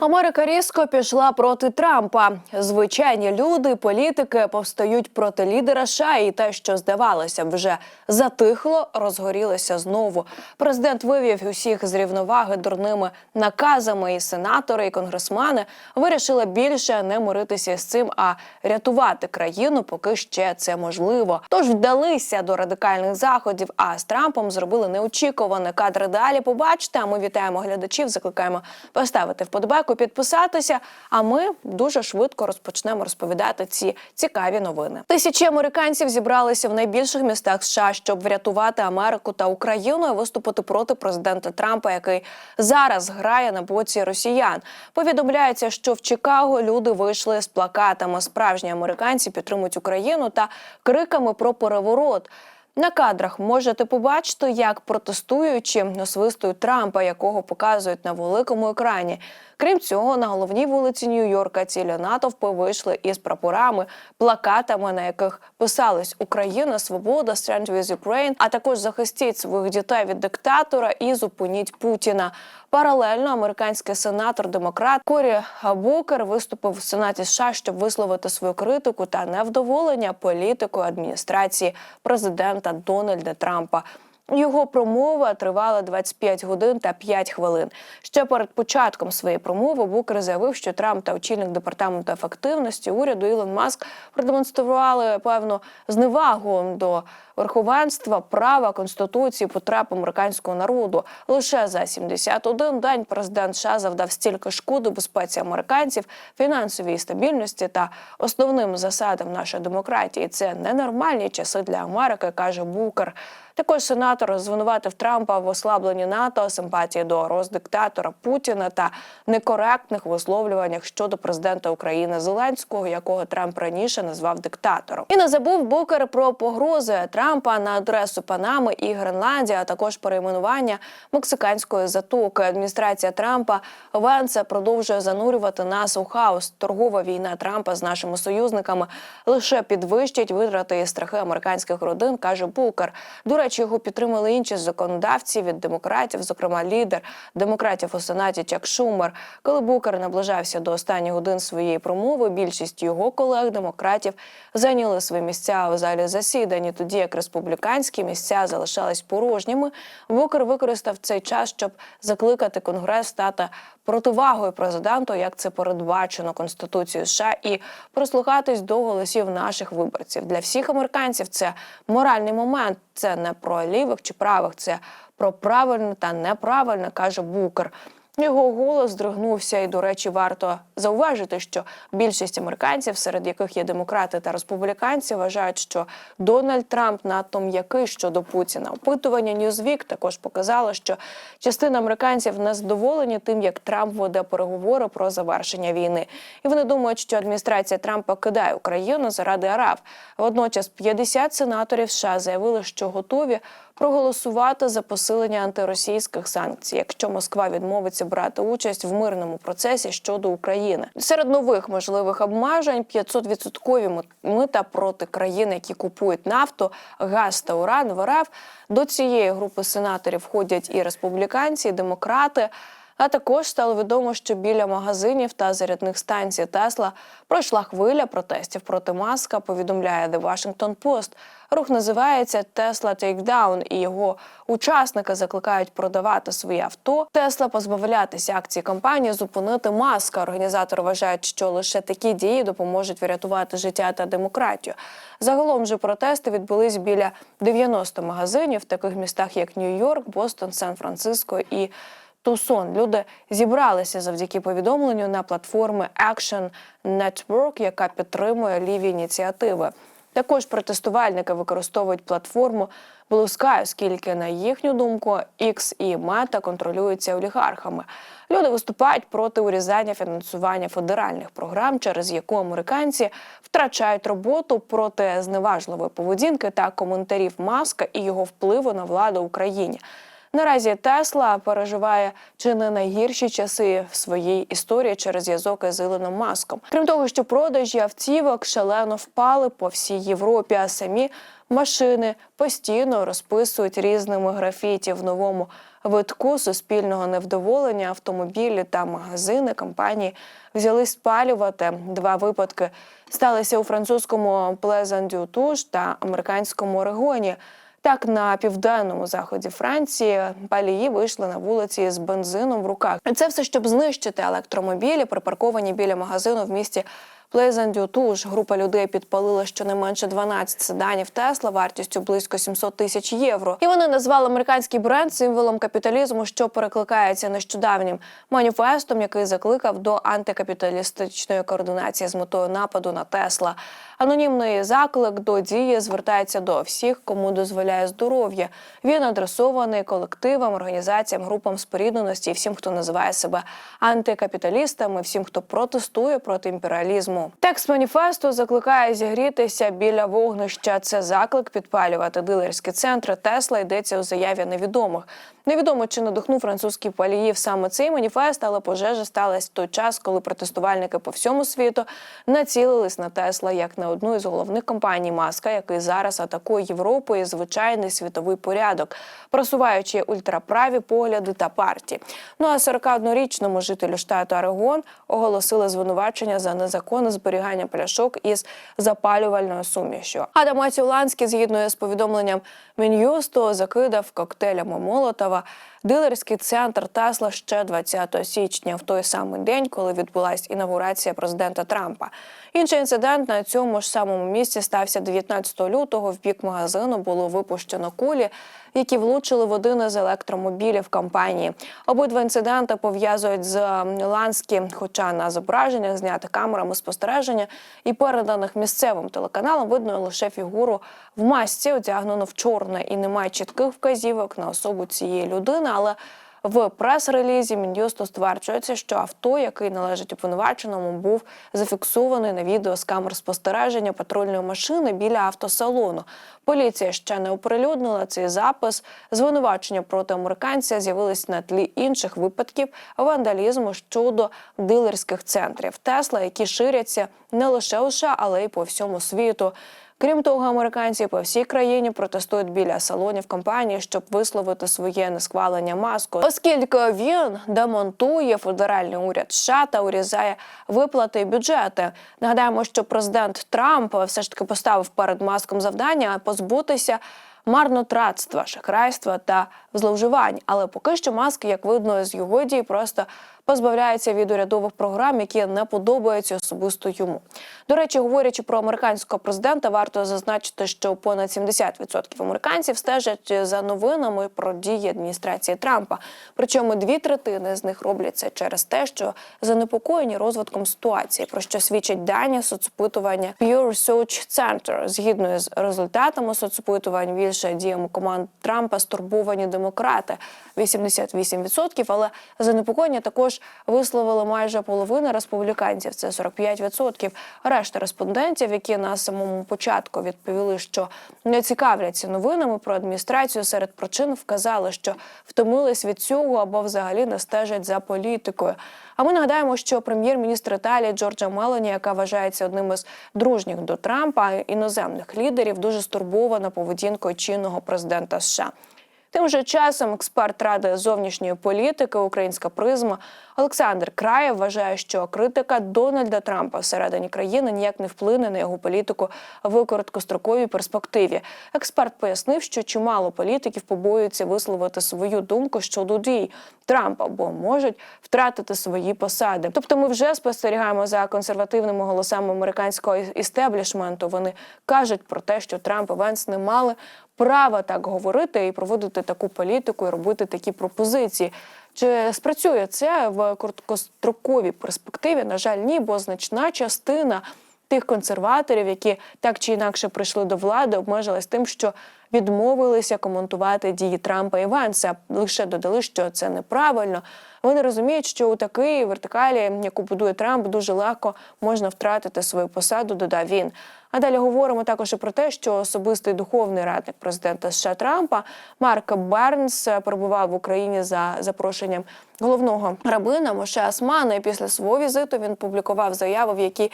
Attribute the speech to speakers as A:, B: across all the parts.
A: Америка різко пішла проти Трампа. Звичайні люди, політики повстають проти лідера США, і те, що здавалося вже затихло, розгорілося знову. Президент вивів усіх з рівноваги дурними наказами, і сенатори, і конгресмани вирішили більше не миритися з цим, а рятувати країну, поки ще це можливо. Тож вдалися до радикальних заходів. А з Трампом зробили неочікуване кадри. Далі побачите. А ми вітаємо глядачів. Закликаємо поставити вподобайку, підписатися. А ми дуже швидко розпочнемо розповідати ці цікаві новини. Тисячі американців зібралися в найбільших містах США, щоб врятувати Америку та Україну і виступити проти президента Трампа, який зараз грає на боці росіян. Повідомляється, що в Чикаго люди вийшли з плакатами. Справжні американці підтримують Україну та криками про переворот. На кадрах можете побачити, як протестуючі насвистують Трампа, якого показують на великому екрані. Крім цього, на головній вулиці Нью-Йорка цілі натовпи вийшли із прапорами, плакатами, на яких писались Україна, Свобода, Stand with Ukraine, а також захистіть своїх дітей від диктатора і зупиніть Путіна. Паралельно американський сенатор демократ Корі Букер виступив в сенаті США, щоб висловити свою критику та невдоволення політикою адміністрації президента Дональда Трампа. Його промова тривала 25 годин та 5 хвилин. Ще перед початком своєї промови Букер заявив, що Трамп та очільник департаменту ефективності уряду Ілон Маск продемонстрували певну зневагу до верховенства, права, конституції, потреб американського народу. Лише за 71 день президент США завдав стільки шкоди безпеці американців, фінансовій стабільності та основним засадам нашої демократії. Це ненормальні часи для Америки, каже Букер. Також сенатор звинуватив Трампа в ослабленні НАТО, симпатії до роздиктатора Путіна та некоректних висловлюваннях щодо президента України Зеленського, якого Трамп раніше назвав диктатором. І не забув Букер про погрози Трампа на адресу Панами і Гренландії, а також перейменування мексиканської затоки. Адміністрація Трампа Венса продовжує занурювати нас у хаос. Торгова війна Трампа з нашими союзниками лише підвищить витрати і страхи американських родин, каже Букер. До речі, його підтримали інші законодавці від демократів, зокрема лідер демократів у сенаті Чак Шумер. Коли Букер наближався до останніх годин своєї промови, більшість його колег демократів зайняли свої місця у залі засідань. Тоді як республіканські місця залишались порожніми, Букер використав цей час, щоб закликати конгрес стати противагою президенту, як це передбачено конституцією США, і прислухатись до голосів наших виборців. Для всіх американців це моральний момент. Це не про лівих чи правих, це про правильне та неправильне, каже Букер. Його голос здригнувся, і, до речі, варто зауважити, що більшість американців, серед яких є демократи та республіканці, вважають, що Дональд Трамп надто м'який щодо Путіна. Опитування Newsweek також показало, що частина американців не задоволені тим, як Трамп веде переговори про завершення війни, і вони думають, що адміністрація Трампа кидає Україну заради араб. Водночас 50 сенаторів США заявили, що готові проголосувати за посилення антиросійських санкцій, якщо Москва відмовиться брати участь в мирному процесі щодо України. Серед нових можливих обмежень 500% мита проти країн, які купують нафту, газ та уран в РФ. До цієї групи сенаторів входять і республіканці, і демократи. А також стало відомо, що біля магазинів та зарядних станцій Тесла пройшла хвиля протестів проти маска. Повідомляє The Washington Post. Рух називається Tesla Takedown, і його учасники закликають продавати свої авто. Тесла позбавлятися акцій компанії, зупинити маска. Організатори вважають, що лише такі дії допоможуть врятувати життя та демократію. Загалом же протести відбулись біля 90 магазинів в таких містах, як Нью-Йорк, Бостон, Сан-Франциско і. Тусон люди зібралися завдяки повідомленню на платформи Action Network, яка підтримує ліві ініціативи. Також протестувальники використовують платформу Blue Sky, оскільки, на їхню думку, X і Meta контролюються олігархами. Люди виступають проти урізання фінансування федеральних програм, через яку американці втрачають роботу проти зневажливої поведінки та коментарів маска і його впливу на владу в Україні. Наразі Тесла переживає чи не найгірші часи в своїй історії через зв'язок із Ілоном Маском. Крім того, що продажі автівок шалено впали по всій Європі, а самі машини постійно розписують різними графіті в новому витку суспільного невдоволення. Автомобілі та магазини компанії взялись спалювати. Два випадки сталися у французькому Плезан-Дю-Туш та американському Орегоні. Так, на південному заході Франції палії вийшли на вулиці з бензином в руках. Це все, щоб знищити електромобілі, припарковані біля магазину в місті Плезандю-Туш. Група людей підпалила щонайменше 12 седанів Тесла вартістю близько 700 тисяч євро. І вони назвали американський бренд символом капіталізму, що перекликається нещодавнім маніфестом, який закликав до антикапіталістичної координації з метою нападу на Тесла. Анонімний заклик до дії звертається до всіх, кому дозволяє здоров'я. Він адресований колективам, організаціям, групам спорідненості і всім, хто називає себе антикапіталістами, всім, хто протестує проти імперіалізму. Текст маніфесту закликає зігрітися біля вогнища. Це заклик підпалювати дилерські центри. Тесла йдеться у заяві невідомих. Невідомо чи надихнув французький паліїв саме цей маніфест, але пожежа сталася в той час, коли протестувальники по всьому світу націлились на Тесла як на одну із головних компаній Маска, який зараз атакує Європу і звичайний світовий порядок, просуваючи ультраправі погляди та партії. Ну а 41-річному жителю штату Орегон оголосили звинувачення за незаконне зберігання пляшок із запалювальною сумішю. Адам Уланський, згідно з повідомленням Мін'юсту, закидав коктейлями Молотова дилерський центр Тесла ще 20 січня, в той самий день, коли відбулася інаугурація президента Трампа. Інший інцидент на цьому ж самому місці стався 19 лютого. В бік магазину було випущено кулі, які влучили в один із електромобілів компанії. Обидва інциденти пов'язують з Ланські, хоча на зображеннях зняти камерами спостереження і переданих місцевим телеканалам видно лише фігуру в масці, одягнену в чорне, і немає чітких вказівок на особу цієї людини, але в прес-релізі Мін'юсту стверджується, що авто, який належить обвинуваченому, був зафіксований на відео з камер спостереження патрульної машини біля автосалону. Поліція ще не оприлюднила цей запис. Звинувачення проти американця з'явились на тлі інших випадків вандалізму щодо дилерських центрів Тесла, які ширяться не лише у США, але й по всьому світу. Крім того, американці по всій країні протестують біля салонів компанії, щоб висловити своє несхвалення маску, оскільки він демонтує федеральний уряд США та урізає виплати і бюджети. Нагадаємо, що президент Трамп все ж таки поставив перед маском завдання позбутися. Марнотратства, шахрайства та зловживань, але поки що маски, як видно з його дій, просто позбавляється від урядових програм, які не подобаються особисто йому. До речі, говорячи про американського президента, варто зазначити, що понад 70% американців стежать за новинами про дії адміністрації Трампа. Причому дві третини з них роблять це через те, що занепокоєні розвитком ситуації, про що свідчать дані соцопитування Pew Research Center. Згідно з результатами соцопитувань, більше діями команд Трампа стурбовані демократи 88%, але занепокоєння також висловили майже половина республіканців. Це 45%. Решта респондентів, які на самому початку відповіли, що не цікавляться новинами про адміністрацію, серед причин вказали, що втомились від цього або взагалі не стежать за політикою. А ми нагадаємо, що прем'єр-міністр Італії Джорджа Мелоні, яка вважається одним із дружніх до Трампа іноземних лідерів, дуже стурбована поведінкою чинного президента США. Тим же часом експерт ради зовнішньої політики Українська призма Олександр Краєв вважає, що критика Дональда Трампа всередині країни ніяк не вплине на його політику в короткостроковій перспективі. Експерт пояснив, що чимало політиків побоюються висловити свою думку щодо дій Трампа, бо можуть втратити свої посади. Тобто, ми вже спостерігаємо за консервативними голосами американського істеблішменту. Вони кажуть про те, що Трамп і Венс не мали права так говорити і проводити таку політику і робити такі пропозиції. Чи спрацює це в короткостроковій перспективі? На жаль, ні, бо значна частина тих консерваторів, які так чи інакше прийшли до влади, обмежились тим, що відмовилися коментувати дії Трампа і Венса. Лише додали, що це неправильно. Вони розуміють, що у такій вертикалі, яку будує Трамп, дуже легко можна втратити свою посаду. Додав він. А далі говоримо також і про те, що особистий духовний радник президента США Трампа Марк Бернс перебував в Україні за запрошенням головного рабина Моше Асмана. І після свого візиту він публікував заяву, в якій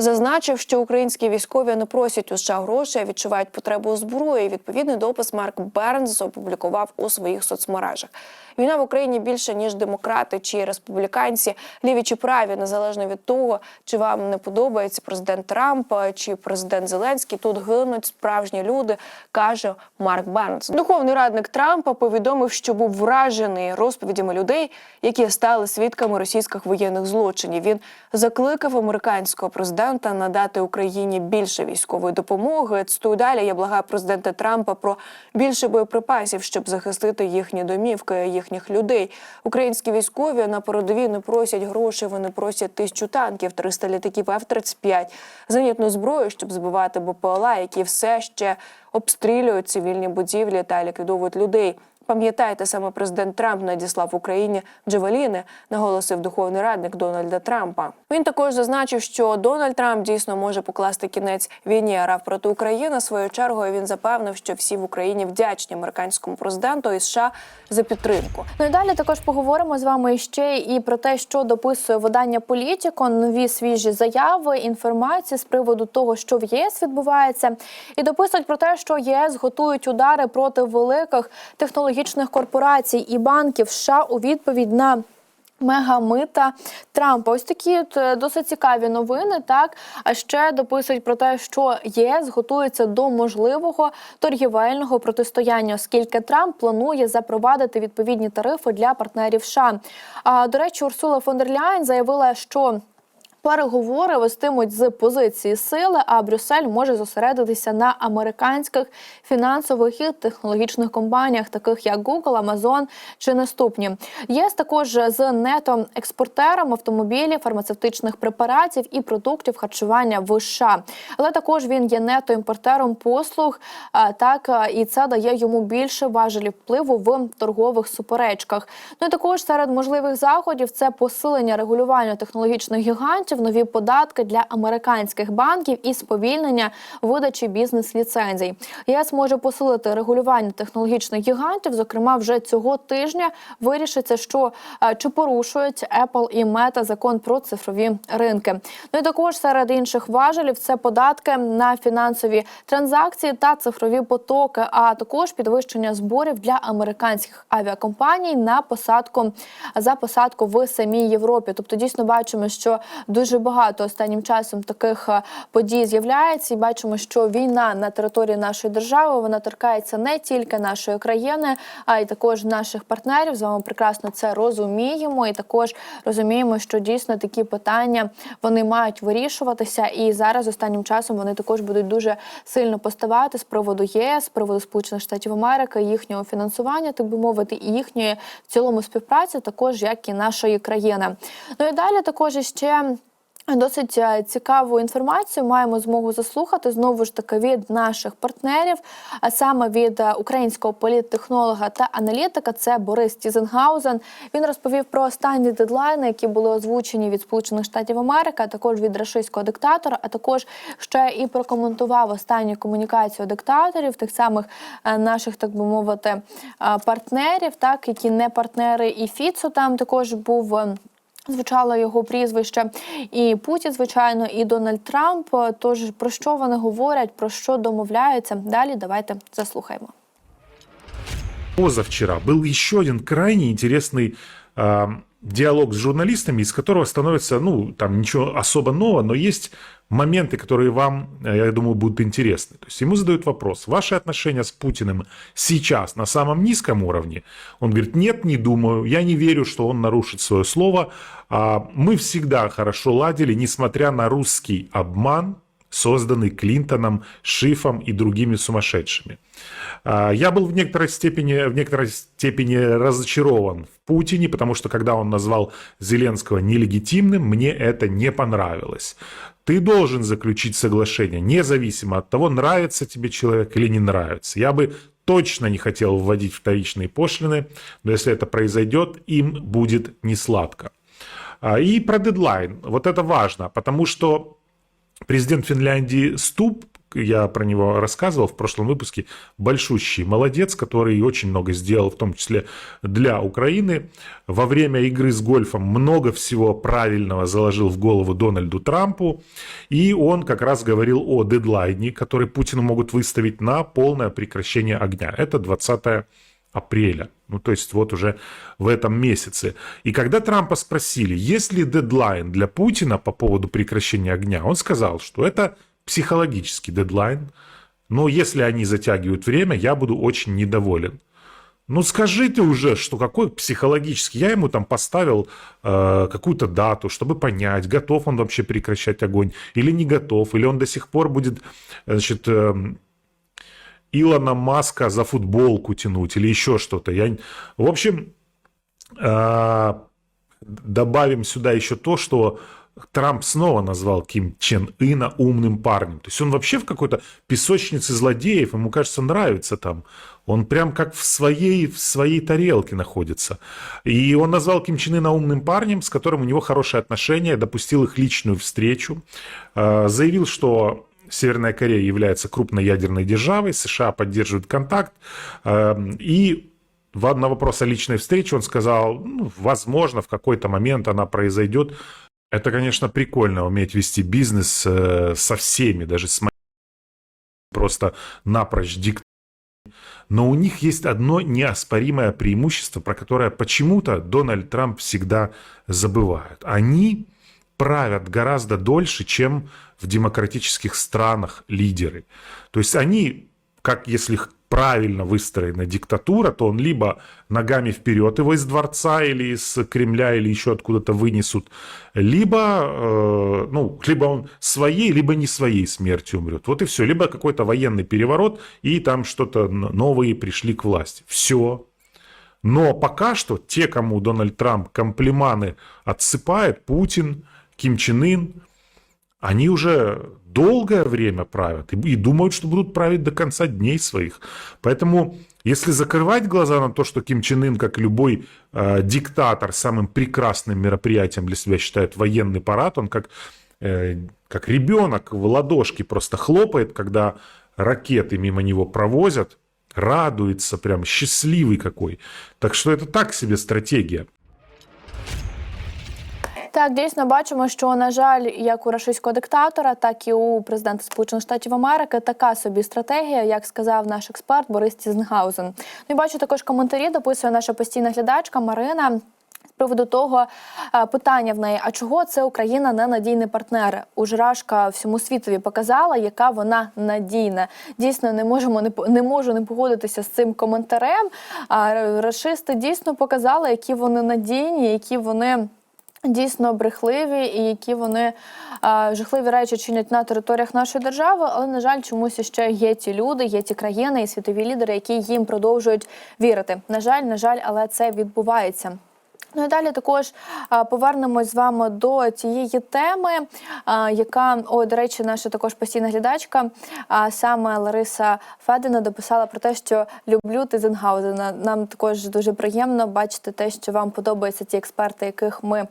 A: Зазначив, що українські військові не просять у США грошей, а відчувають потребу зброї. Відповідний допис Марк Бернс опублікував у своїх соцмережах. Війна в Україні більше ніж демократи чи республіканці, ліві чи праві, незалежно від того, чи вам не подобається президент Трамп чи президент Зеленський. Тут гинуть справжні люди, каже Марк Бернс. Духовний радник Трампа повідомив, що був вражений розповідями людей, які стали свідками російських воєнних злочинів. Він закликав американського президента надати Україні більше військової допомоги. Цитую далі. Я благаю президента Трампа про більше боєприпасів, щоб захистити їхні домівки, їхніх людей. Українські військові на передовій не просять грошей. Вони просять тисячу танків, 300 літаків F-35, зенітну зброю, щоб збивати БПЛА, які все ще обстрілюють цивільні будівлі та ліквідовують людей. Пам'ятаєте, саме президент Трамп надіслав Україні Джавеліни, наголосив духовний радник Дональда Трампа. Він також зазначив, що Дональд Трамп дійсно може покласти кінець війні РФ проти України. Своєю чергою він запевнив, що всі в Україні вдячні американському президенту і США за підтримку.
B: Ну і далі також поговоримо з вами ще і про те, що дописує видання Політіко, нові свіжі заяви, інформації з приводу того, що в єС відбувається, і дописують про те, що ЄС готують удари проти великих технологічних корпорацій і банків США у відповідь на. Мегамита Трампа. Ось такі е, досить цікаві новини. Так а ще дописують про те, що ЄС готується до можливого торгівельного протистояння, оскільки Трамп планує запровадити відповідні тарифи для партнерів США. А до речі, Урсула фон дер Ляйн заявила, що Переговори вестимуть з позиції сили, а Брюссель може зосередитися на американських фінансових і технологічних компаніях, таких як Google, Amazon чи наступні. ЄС також з нето експортером автомобілів, фармацевтичних препаратів і продуктів харчування в США. Але також він є нето імпортером послуг. Так і це дає йому більше важелів впливу в торгових суперечках. Ну і також серед можливих заходів це посилення регулювання технологічних гігантів, нові податки для американських банків і сповільнення видачі бізнес-ліцензій. ЄС може посилити регулювання технологічних гігантів. Зокрема, вже цього тижня вирішиться, що е, чи порушують Apple і Meta закон про цифрові ринки. Ну і також серед інших важелів це податки на фінансові транзакції та цифрові потоки, а також підвищення зборів для американських авіакомпаній на посадку за посадку в самій Європі. Тобто, дійсно бачимо, що дуже багато останнім часом таких е, подій з'являється, і бачимо, що війна на території нашої держави вона торкається не тільки нашої країни, а й також наших партнерів. З вами прекрасно це розуміємо, і також розуміємо, що дійсно такі питання вони мають вирішуватися. І зараз останнім часом вони також будуть дуже сильно поставати з приводу ЄС, з приводу Сполучених Штатів Америки, їхнього фінансування, так би мовити, і їхньої в цілому співпраці, також як і нашої країни. Ну і далі також іще. Досить е, цікаву інформацію маємо змогу заслухати знову ж таки від наших партнерів, а саме від е, українського політтехнолога та аналітика. Це Борис Тізенгаузен. Він розповів про останні дедлайни, які були озвучені від Сполучених Штатів Америки, а також від рашистського диктатора. А також ще і прокоментував останню комунікацію диктаторів, тих самих е, наших, так би мовити, партнерів, так які не партнери, і Фіцо там також був е, Звучало його прізвище і Путін, звичайно, і Дональд Трамп. Тож про що вони говорять, про що домовляються? Далі давайте заслухаємо.
C: позавчера был еще один крайне интересный э, диалог с журналистами, из которого становится, ну, там ничего особо нового, но есть моменты, которые вам, э, я думаю, будут интересны. То есть ему задают вопрос, ваши отношения с Путиным сейчас на самом низком уровне? Он говорит, нет, не думаю, я не верю, что он нарушит свое слово. А, Мы всегда хорошо ладили, несмотря на русский обман, созданный Клинтоном, Шифом и другими сумасшедшими. А, Я был в некоторой степени, в некоторой степени разочарован в Путине, потому что когда он назвал Зеленского нелегитимным, мне это не понравилось. Ты должен заключить соглашение, независимо от того, нравится тебе человек или не нравится. Я бы точно не хотел вводить вторичные пошлины, но если это произойдет, им будет несладко. А, И про дедлайн. Вот это важно, потому что президент Финляндии Ступ, я про него рассказывал в прошлом выпуске, большущий молодец, который очень много сделал, в том числе для Украины. Во время игры с гольфом много всего правильного заложил в голову Дональду Трампу, и он как раз говорил о дедлайне, который Путину могут выставить на полное прекращение огня. Это 20 апреля. Ну, то есть вот уже в этом месяце. И когда Трампа спросили, есть ли дедлайн для Путина по поводу прекращения огня, он сказал, что это психологический дедлайн. Но если они затягивают время, я буду очень недоволен. Ну скажите уже, что какой психологический. Я ему там поставил э, какую-то дату, чтобы понять, готов он вообще прекращать огонь или не готов, или он до сих пор будет, значит, эм, Илона Маска за футболку тянуть или еще что-то. Я... В общем, э, добавим сюда еще то, что Трамп снова назвал Ким Чен Ына умным парнем. То есть он вообще в какой-то песочнице злодеев, ему кажется, нравится там. Он прям как в своей, в своей тарелке находится. И он назвал Ким Чен Ына умным парнем, с которым у него хорошие отношения, допустил их личную встречу, э, заявил, что Северная Корея является крупной ядерной державой, США поддерживают контакт, э, и на вопрос о личной встрече он сказал, ну, возможно, в какой-то момент она произойдет. Это, конечно, прикольно уметь вести бизнес э, со всеми, даже с просто напрочь дикт. Но у них есть одно неоспоримое преимущество, про которое почему-то Дональд Трамп всегда забывает. Они правят гораздо дольше, чем в демократических странах лидеры. То есть они, как если правильно выстроена диктатура, то он либо ногами вперед его из дворца или из Кремля или еще откуда-то вынесут, либо, э, ну, либо он своей, либо не своей смертью умрет. Вот и все. Либо какой-то военный переворот, и там что-то н- новые пришли к власти. Все. Но пока что те, кому Дональд Трамп комплиманы отсыпает, Путин, Ким Чен Ын, они уже долгое время правят и, думают, что будут править до конца дней своих. Поэтому, если закрывать глаза на то, что Ким Чен Ын, как любой э, диктатор, самым прекрасным мероприятием для себя считает военный парад, он как, э, как ребенок в ладошки просто хлопает, когда ракеты мимо него провозят, радуется, прям счастливый какой. Так что это так себе стратегия.
B: Так, дійсно бачимо, що на жаль, як у рашистського диктатора, так і у президента Сполучених Штатів Америки така собі стратегія, як сказав наш експерт Борис Тізенгаузен. Ну і бачу також коментарі. Дописує наша постійна глядачка Марина. Приводу того е, питання в неї: а чого це Україна не надійний партнер? Ужрашка всьому світові показала, яка вона надійна. Дійсно, не можемо не не можу не погодитися з цим коментарем. А рашисти дійсно показали, які вони надійні, які вони. Дійсно брехливі і які вони а, жахливі речі чинять на територіях нашої держави. Але на жаль, чомусь ще є ті люди, є ті країни і світові лідери, які їм продовжують вірити. На жаль, на жаль, але це відбувається. Ну і далі також повернемось з вами до цієї теми, яка, о, до речі, наша також постійна глядачка, а саме Лариса Федина дописала про те, що люблю Тизенгаузена. Нам також дуже приємно бачити те, що вам подобаються ті експерти, яких ми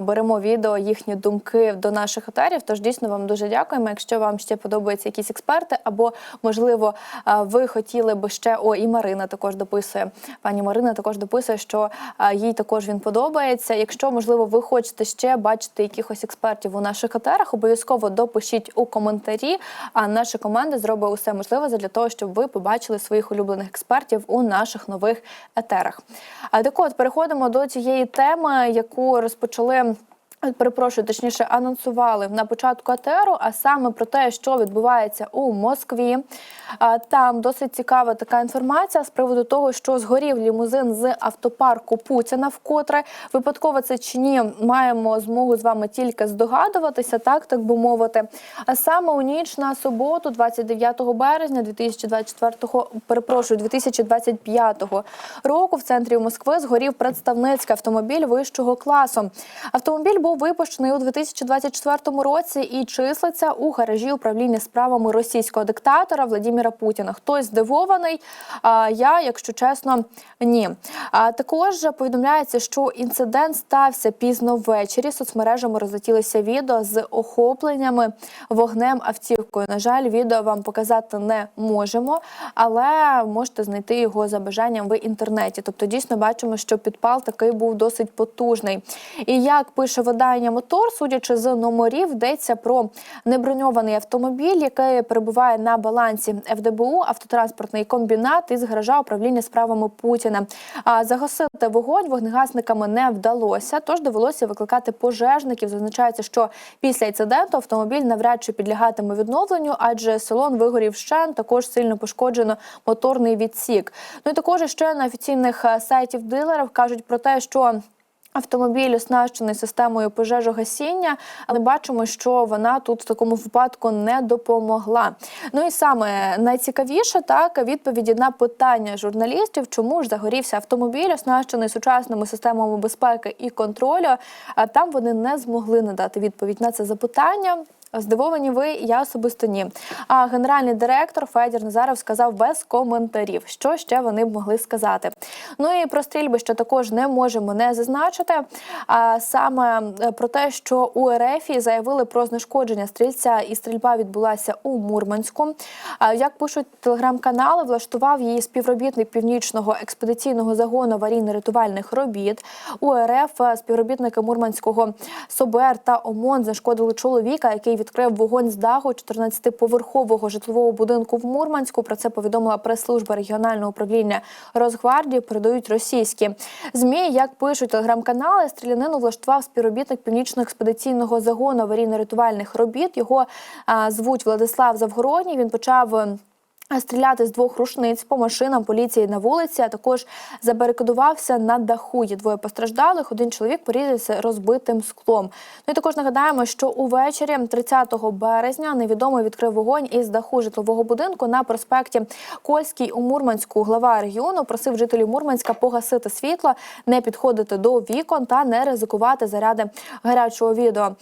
B: беремо відео, їхні думки до наших етерів. Тож дійсно вам дуже дякуємо. Якщо вам ще подобаються якісь експерти, або можливо ви хотіли би ще о, і Марина також дописує. Пані Марина також дописує, що їй також він подобається. Якщо можливо ви хочете ще бачити якихось експертів у наших етерах, обов'язково допишіть у коментарі. А наша команда зробить усе можливе для того, щоб ви побачили своїх улюблених експертів у наших нових етерах. Так от переходимо до цієї теми, яку розпочали. Перепрошую, точніше, анонсували на початку АТРу, а саме про те, що відбувається у Москві. Там досить цікава така інформація з приводу того, що згорів лімузин з автопарку Путіна. Вкотре випадково це чи ні, маємо змогу з вами тільки здогадуватися, так так би мовити. А саме у ніч на суботу, 29 березня 2024, перепрошую, 2025 року в центрі Москви згорів представницький автомобіль вищого класу. Автомобіль був був випущений у 2024 році і числиться у гаражі управління справами російського диктатора Владіміра Путіна. Хтось здивований? Я, якщо чесно, ні. А також повідомляється, що інцидент стався пізно ввечері. Соцмережами розлетілися відео з охопленнями вогнем автівкою. На жаль, відео вам показати не можемо, але можете знайти його за бажанням в інтернеті. Тобто, дійсно бачимо, що підпал такий був досить потужний. І як пише видання Мотор, судячи з номерів, йдеться про неброньований автомобіль, який перебуває на балансі ФДБУ, автотранспортний комбінат із гаража управління справами Путіна. А загасити вогонь вогнегасниками не вдалося, тож довелося викликати пожежників. Зазначається, що після інциденту автомобіль навряд чи підлягатиме відновленню, адже салон вигорів щен, також сильно пошкоджено моторний відсік. Ну і також ще на офіційних е, сайтів дилерів кажуть про те, що Автомобіль оснащений системою пожежогасіння, але бачимо, що вона тут в такому випадку не допомогла. Ну і саме найцікавіше так відповіді на питання журналістів, чому ж загорівся автомобіль, оснащений сучасними системами безпеки і контролю. А там вони не змогли надати відповідь на це запитання. Здивовані ви, я особисто ні. А генеральний директор Федір Назаров сказав без коментарів, що ще вони б могли сказати. Ну і про стрільбище також не можемо не зазначити. А саме е, про те, що у РФ заявили про знешкодження стрільця, і стрільба відбулася у Мурманську. Як пишуть телеграм-канали, влаштував її співробітник північного експедиційного загону аварійно-рятувальних робіт. У РФ співробітники Мурманського СОБР та ОМОН знешкодили чоловіка, який відкрив вогонь з даху 14-поверхового житлового будинку в Мурманську. Про це повідомила прес-служба регіонального управління Росгвардії. Передають російські змі. Як пишуть телеграм-канали, стрілянину влаштував співробітник північно-експедиційного загону аварійно-рятувальних робіт. Його а, звуть Владислав Завгородній. Він почав. Стріляти з двох рушниць по машинам поліції на вулиці, а також забарикадувався на даху. Є двоє постраждалих. Один чоловік порізався розбитим склом. Ну і також нагадаємо, що увечері, 30 березня, невідомий відкрив вогонь із даху житлового будинку на проспекті Кольський у Мурманську. Глава регіону просив жителів Мурманська погасити світло, не підходити до вікон та не ризикувати заряди гарячого відео.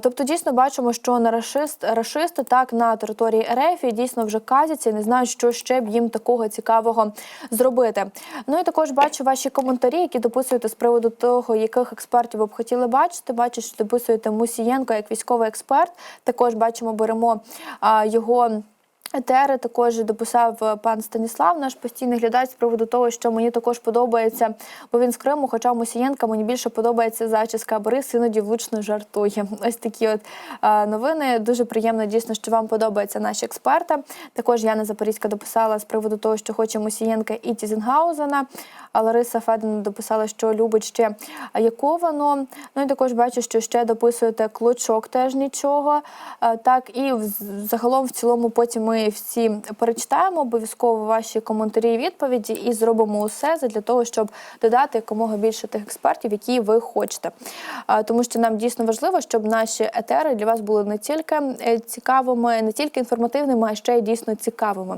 B: Тобто, дійсно бачимо, що на рашист, рашисти так на території РФ дійсно вже казяться не знають, що ще б їм такого цікавого зробити. Ну і також бачу ваші коментарі, які дописуєте з приводу того, яких експертів ви б хотіли бачити. Бачу, що дописуєте Мусієнко як військовий експерт. Також бачимо, беремо його. Етери також дописав е, пан Станіслав, наш постійний глядач з приводу того, що мені також подобається, бо він з Криму, хоча Мусієнка мені більше подобається зачіска. Борис іноді влучно жартує. Ось такі от е, новини. Дуже приємно дійсно, що вам подобаються наші експерти. Також Яна Запорізька дописала з приводу того, що хоче Мусієнка і Тізінгаузена. А Лариса Федина дописала, що любить ще Яковану. Ну і також бачу, що ще дописуєте клочок, теж нічого. Е, Так, і загалом в цілому потім ми всі перечитаємо обов'язково ваші коментарі і відповіді і зробимо усе для того, щоб додати якомога більше тих експертів, які ви хочете. Тому що нам дійсно важливо, щоб наші етери для вас були не тільки е, цікавими, не тільки інформативними, а ще й дійсно цікавими.